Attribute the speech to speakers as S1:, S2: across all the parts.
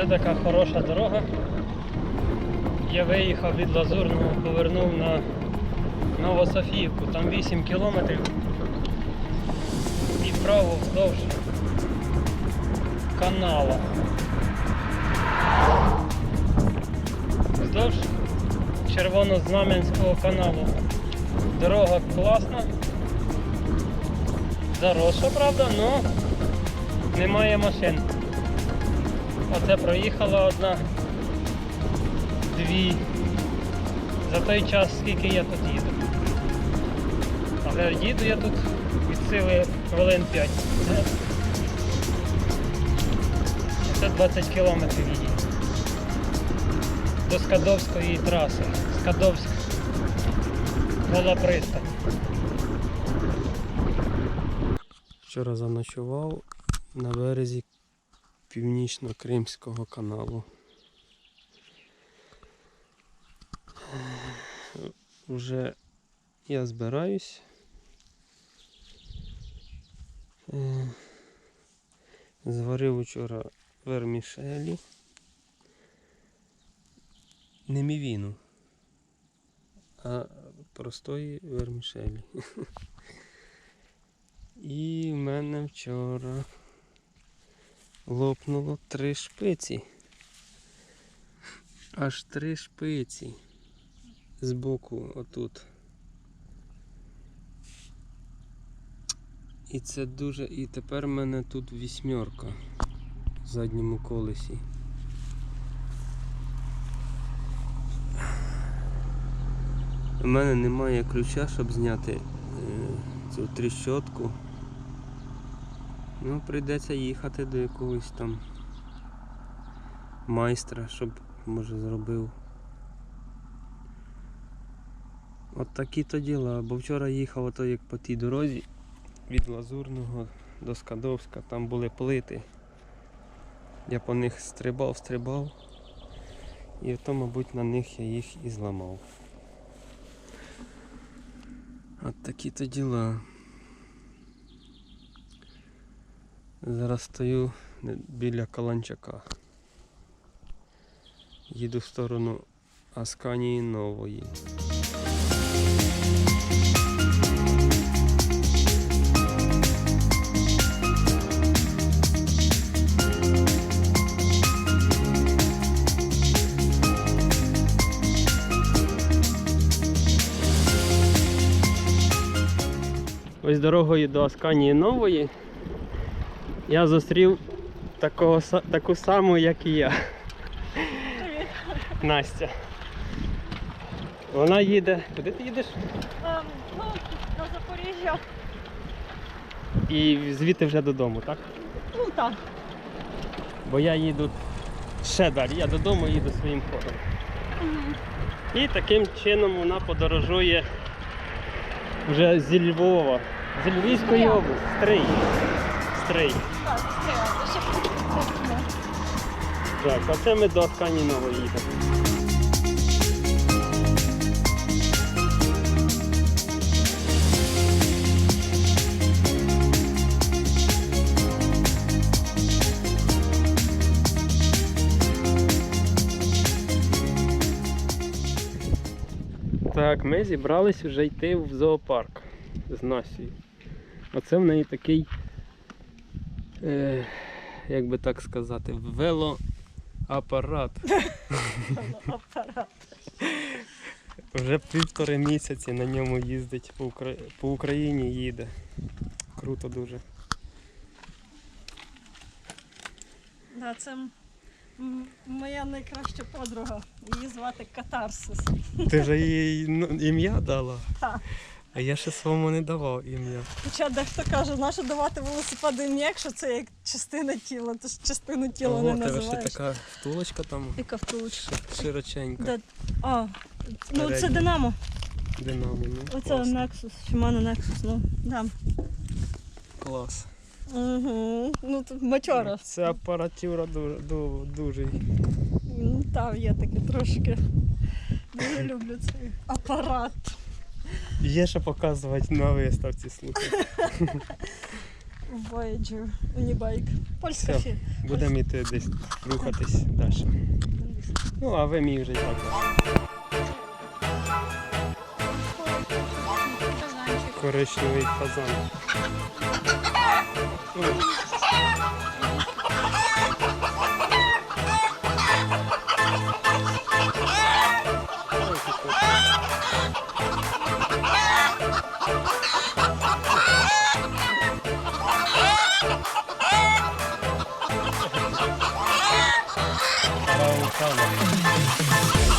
S1: Оце така хороша дорога. Я виїхав від Лазурного, повернув на Новософіївку, там 8 кілометрів. І вправо вздовж канала. Вздовж Червонознам'янського каналу. Дорога класна. Заросша, правда, але немає машин. Оце проїхала одна, дві. За той час, скільки я тут їду. Але їду я тут від сили хвилин 5. Це, це 20 кілометрів її. До Скадовської траси. Скадовськ. Гола пристань. Вчора заночував на березі Північно-Кримського каналу. Уже я збираюсь. Е, Зварив вчора вермішелі. Не мівіну, а простої вермішелі. І в мене вчора лопнуло три шпиці. Аж три шпиці. Збоку отут. І це дуже. І тепер в мене тут вісьмерка в задньому колесі. У мене немає ключа, щоб зняти е, цю тріщотку. Ну, прийдеться їхати до якогось там майстра, щоб може зробив. От такі то діла. Бо вчора їхав ото як по тій дорозі від Лазурного до Скадовська, там були плити. Я по них стрибав, стрибав. І то, мабуть, на них я їх і зламав. От такі то діла. Зараз стою біля Каланчака. Їду в сторону Асканії Нової. Ось дорогою до Асканії Нової я зустрів такого, таку саму, як і я. Настя. Вона їде. Куди ти їдеш?
S2: Ем, ну, на Запоріжжя.
S1: І звідти вже додому, так?
S2: Ну так.
S1: Бо я їду ще далі. Я додому їду своїм ходом. І таким чином вона подорожує вже зі Львова, з Львівської області. Стрий. Стрий.
S2: Так,
S1: оце ми до Асканії Нової їдемо. Так, ми зібрались вже йти в зоопарк з Насією. Оце в неї такий, е, як би так сказати, велоапарат.
S2: Апарат.
S1: Вже півтори місяці на ньому їздить по, Укра... по Україні їде. Круто дуже.
S2: Да, це моя найкраща подруга. Її звати Катарсис.
S1: Ти вже їй ну, ім'я дала?
S2: Так.
S1: А я ще своєму не давав ім'я.
S2: Хоча дехто каже, нащо давати велосипеду ім'я, якщо це як частина тіла, то ж частину тіла
S1: Ого,
S2: не
S1: у тебе ще така втулочка там
S2: Яка втулочка?
S1: широченька.
S2: Да. А, ну це. Динамо.
S1: Динамо, ну
S2: Оце
S1: клас.
S2: Nexus, Shimano Nexus, ну. Да.
S1: клас.
S2: Угу. Ну тут мачора.
S1: Це апаратура дуже, дуже, дуже.
S2: Ну, Там є таке трошки. Дуже люблю цей апарат.
S1: Є що показувати на виставці, слухай.
S2: Voyager Unibike. Польська
S1: Все.
S2: фірма.
S1: Будемо йти десь рухатись далі. Ну, а ви мій вже і так. Коричневий фазан. 好漂亮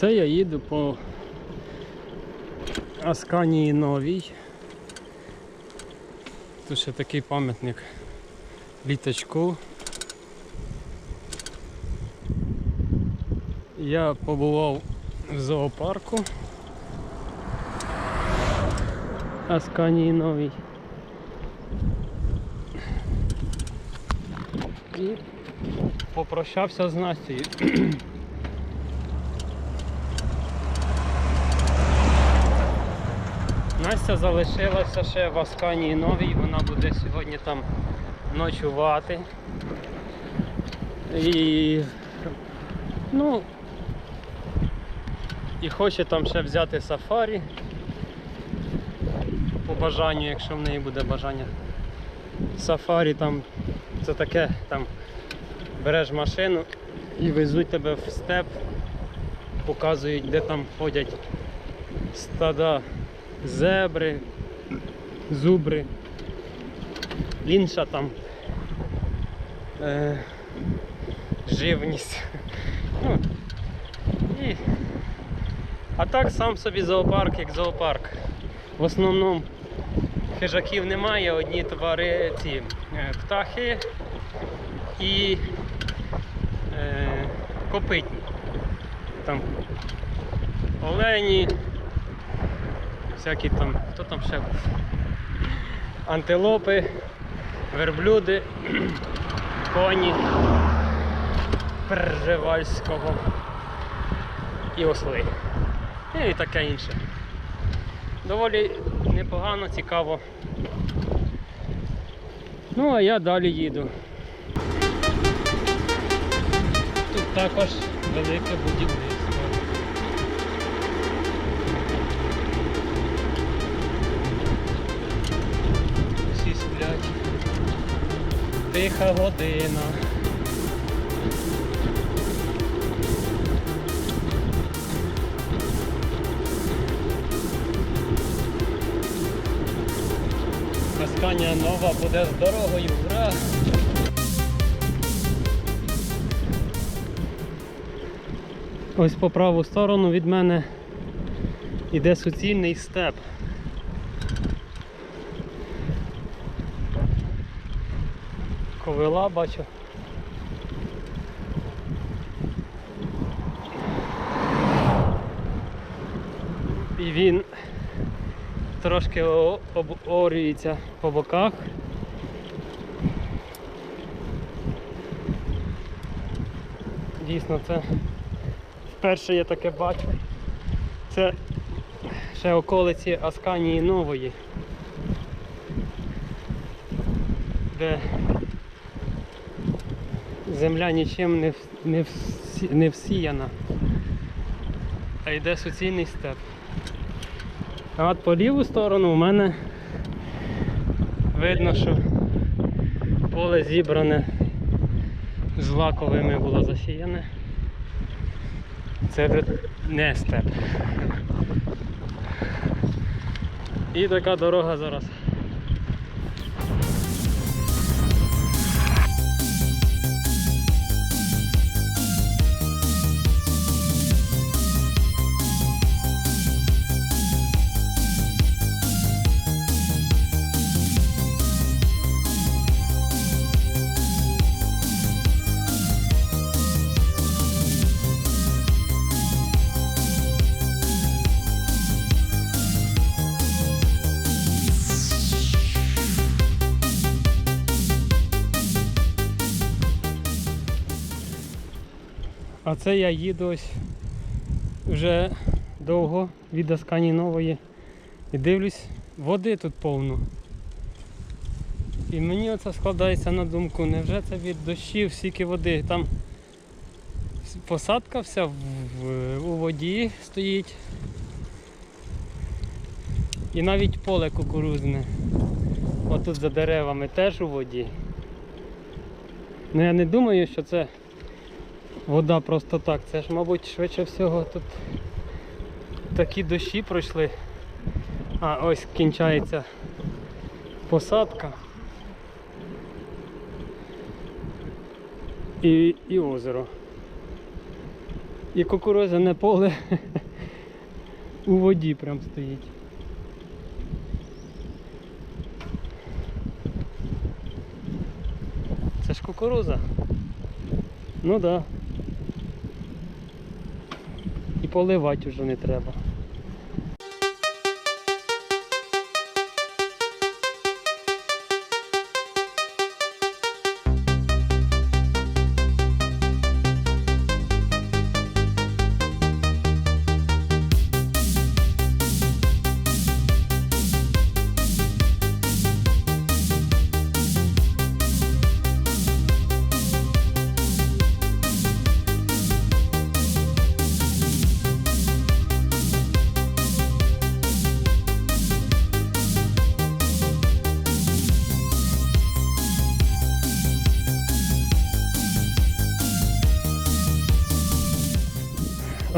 S1: Це я їду по Асканії Новій. Тут ще такий пам'ятник літачку. Я побував в зоопарку Асканії Новій. І попрощався з Настею. Настя залишилася ще в Асканії Новій, вона буде сьогодні там ночувати. І ну і хоче там ще взяти сафарі по бажанню, якщо в неї буде бажання. Сафарі там це таке, там береш машину і везуть тебе в степ, показують, де там ходять стада зебри, зубри, інша там е, живність. Ну, і, а так сам собі зоопарк, як зоопарк. В основному хижаків немає, одні твари ці е, птахи і е, копитні. Там олені, всякі там, хто там ще був? Антилопи, верблюди, коні Пржевальського і осли. Ну, І таке інше. Доволі непогано, цікаво. Ну, а я далі їду. Тут також велике будівництво. Тиха година. Асканія нова буде з дорогою, ура! Ось по праву сторону від мене йде суцільний степ. Ковила бачу. І він трошки оборюється по боках. Дійсно, це вперше я таке бачу. Це ще околиці Асканії Нової, де земля нічим не, не, не всіяна, а йде суцільний степ. А от по ліву сторону у мене видно, що поле зібране з лаковими було засіяне. Це вже не степ. І така дорога зараз. А це я їду ось вже довго від Аскані Нової і дивлюсь, води тут повно. І мені оце складається на думку, невже це від дощів стільки води? Там посадка вся в, в- у воді стоїть. І навіть поле кукурузне. Отут за деревами теж у воді. Ну я не думаю, що це вода просто так. Це ж, мабуть, швидше всього тут такі дощі пройшли. А ось кінчається посадка. І, і озеро. І кукурузяне поле у воді прям стоїть. Це ж кукуруза. Ну да. І поливати вже не треба.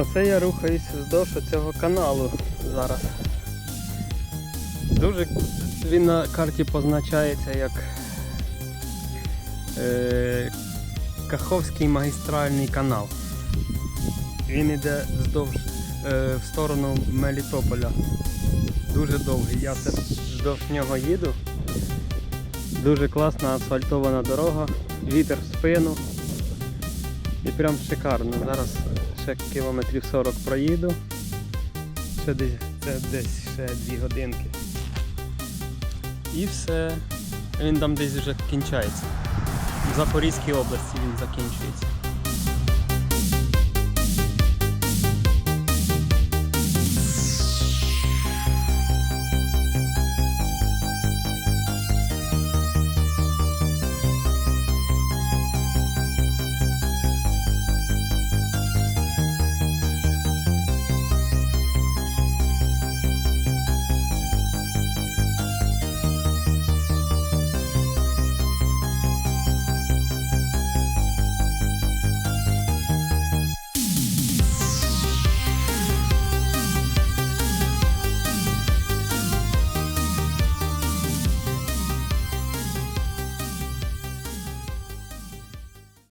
S1: Оце я рухаюсь вздовж цього каналу зараз. Дуже він на карті позначається як е, Каховський магістральний канал. Він йде вздовж е, в сторону Мелітополя. Дуже довгий. Я вздовж нього їду. Дуже класна асфальтована дорога, вітер в спину. І прям шикарно. Зараз ще кілометрів 40 проїду. Ще десь, це десь ще 2 годинки. І все. Він там десь вже кінчається. В Запорізькій області він закінчується.